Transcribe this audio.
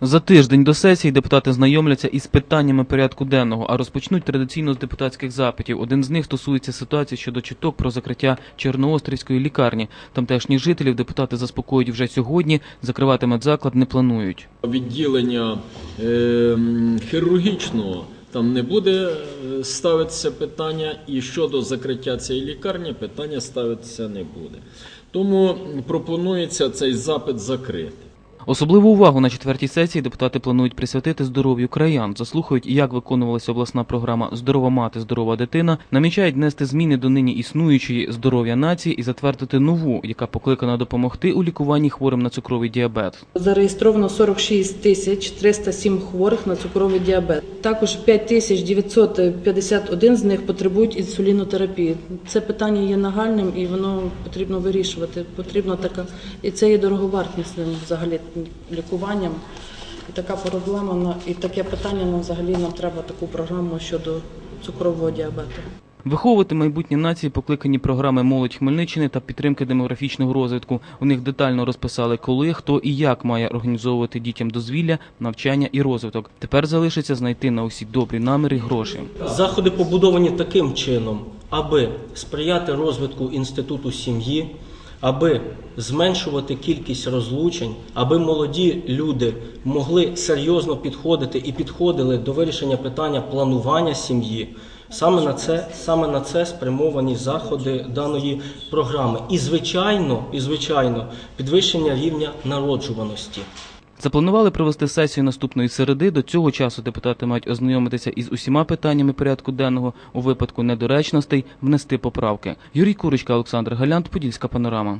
За тиждень до сесії депутати знайомляться із питаннями порядку денного, а розпочнуть традиційно з депутатських запитів. Один з них стосується ситуації щодо чуток про закриття Чорноострівської лікарні. Тамтешніх жителів депутати заспокоюють вже сьогодні. Закривати медзаклад не планують. відділення е, хірургічного там не буде е, ставитися питання, і щодо закриття цієї лікарні питання ставитися не буде. Тому пропонується цей запит закрити. Особливу увагу на четвертій сесії депутати планують присвятити здоров'ю краян. Заслухають, як виконувалася обласна програма Здорова мати, здорова дитина. Намічають внести зміни до нині існуючої здоров'я нації і затвердити нову, яка покликана допомогти у лікуванні хворим на цукровий діабет. Зареєстровано 46 тисяч 307 хворих на цукровий діабет. Також 5 тисяч 951 з них потребують інсулінотерапії. Це питання є нагальним і воно потрібно вирішувати. Потрібно така і це є дороговартісним взагалі лікуванням. І така проблема на- і таке питання нам взагалі нам треба таку програму щодо цукрового діабету. Виховувати майбутнє нації покликані програми молодь Хмельниччини та підтримки демографічного розвитку. У них детально розписали, коли, хто і як має організовувати дітям дозвілля, навчання і розвиток. Тепер залишиться знайти на усі добрі наміри гроші. Заходи побудовані таким чином, аби сприяти розвитку інституту сім'ї, аби зменшувати кількість розлучень, аби молоді люди могли серйозно підходити і підходили до вирішення питання планування сім'ї. Саме на це, саме на це спрямовані заходи даної програми. І звичайно, і звичайно, підвищення рівня народжуваності. Запланували провести сесію наступної середи. До цього часу депутати мають ознайомитися із усіма питаннями порядку денного у випадку недоречностей внести поправки. Юрій Курочка, Олександр Галянт, Подільська панорама.